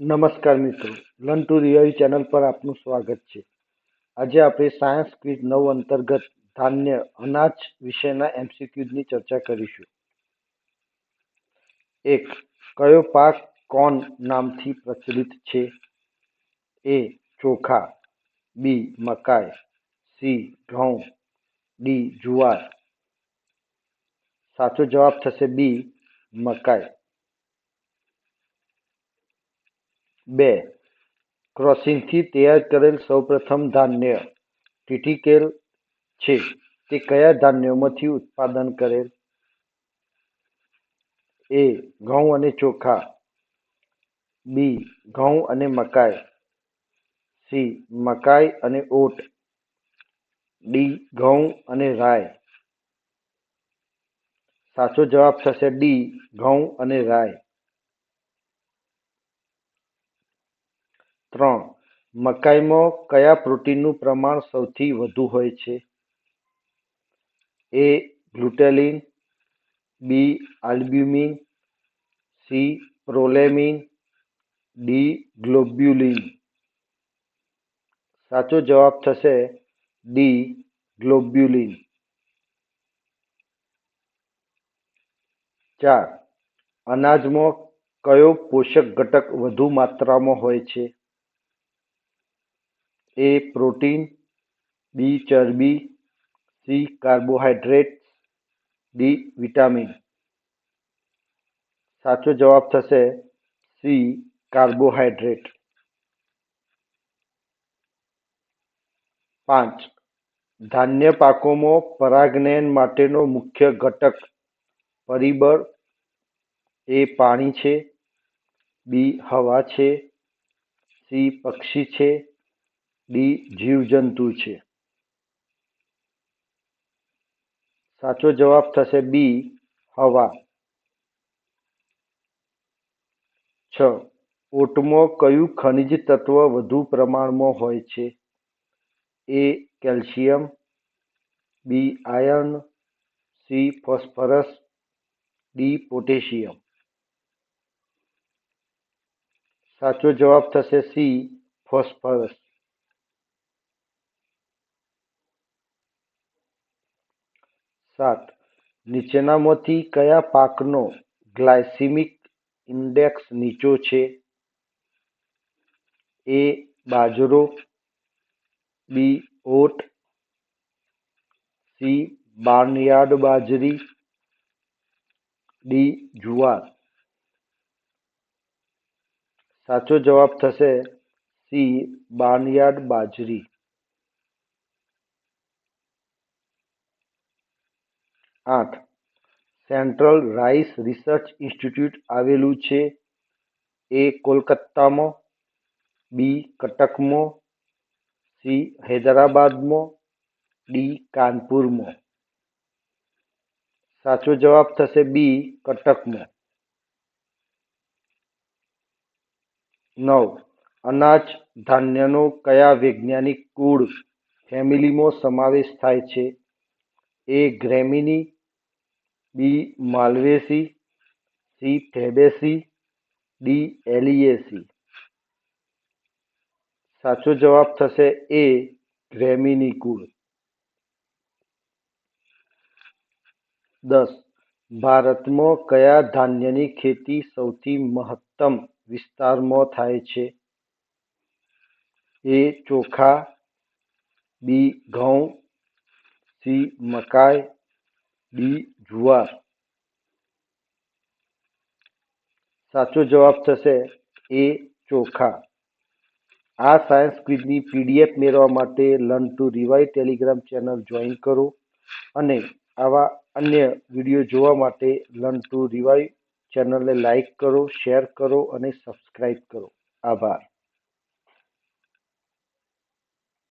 નમસ્કાર મિત્રો learn to revive channel પર આપનું સ્વાગત છે। આજે આપણે સાયન્સ ક્વિઝ નવ અંતર્ગત ધાન્ય અનાજ વિશેના એમસીક્યુઝની ચર્ચા કરીશું। એક, કયો પાક કોન નામથી પ્રચલિત છે? એ, ચોખા, બી, મકાઈ, સી, ઘઉં, ડી, જુવાર। સાચો જવાબ થશે બી, મકાઈ। બે. ક્રોસિંગથી તૈયાર કરેલ સૌપ્રથમ ધાન્ય ટીટીકેલ છે. તે કયા ધાન્યોમાંથી ઉત્પાદન કરેલ? એ. ઘઉં અને ચોખા. બી. ઘઉં અને મકાઈ. સી. મકાઈ અને ઓટ. ડી. ઘઉં અને રાય સાચો જવાબ થશે ડી. ઘઉં અને રાય ત્રણ. મકાઈમાં કયા પ્રોટીનનું પ્રમાણ સૌથી વધુ હોય છે? A, glutelin, B, albumin, C, prolamin, D, globulin. સાચો જવાબ થશે ડી, ગ્લોબ્યુલિન. ચાર. અનાજમાં કયો પોષક ઘટક વધુ માત્રામાં હોય છે? એ પ્રોટીન બી ચરબી સી કાર્બોહાઈડ્રેટ ડી વિટામિન સાચો જવાબ થશે સી કાર્બોહાઈડ્રેટ પાંચ. ધાન્ય પાકોમાં પરાગનયન માટેનો મુખ્ય ઘટક પરિબળ એ પાણી છે બી હવા છે સી પક્ષી છે ડી જીવજંતુ છે. સાચો જવાબ થશે બી, હવા. છ. ઓટમાં કયું ખનિજ તત્વ વધુ પ્રમાણમાં હોય છે? A, calcium. B iron C, phosphorus. D, potassium. સાચો જવાબ થશે સી, ફોસ્ફરસ. સાત નીચેનામાંથી કયા પાકનો ગ્લાયસિમિક ઇન્ડેક્સ નીચો છે? એ બાજરો, બી ઓટ, સી બાર્નયાર્ડ બાજરી, ડી જુવાર. સાચો જવાબ થશે સી બાર્નયાર્ડ બાજરી. આઠ. સેન્ટ્રલ રાઇસ રિસર્ચ ઇન્સ્ટિટ્યૂટ આવેલું છે. એ કોલકાતામાં બી કટકમાં સી હૈદરાબાદમાં ડી કાનપુરમાં. સાચો જવાબ થશે બી કટકમાં. નવ. અનાજ ધાન્યનો કયા વૈજ્ઞાનિક કુળ ફેમિલીમાં સમાવેશ થાય છે? A Gramineae, B Malvaceae, C Theaceae, D Alliaceae. સાચો જવાબ થશે એ ગ્રેમિની કુળ દસ. ભારતમાં કયા ધાન્યની ખેતી સૌથી મહત્તમ વિસ્તારમાં થાય છે? એ ચોખા, બી ઘઉં સી મકાઈ, ડી જુવાર. સાચો જવાબ થશે એ ચોખા. આ સાયન્સ ક્વિઝની પીડીએફ મેળવવા માટે learn to revive Telegram channel join કરો અને આવા અન્ય વીડિયો જોવા માટે લર્ન ટુ રિવાઇવ ચેનલને લાઇક કરો, શેર કરો અને સબસ્ક્રાઈબ કરો. આભાર.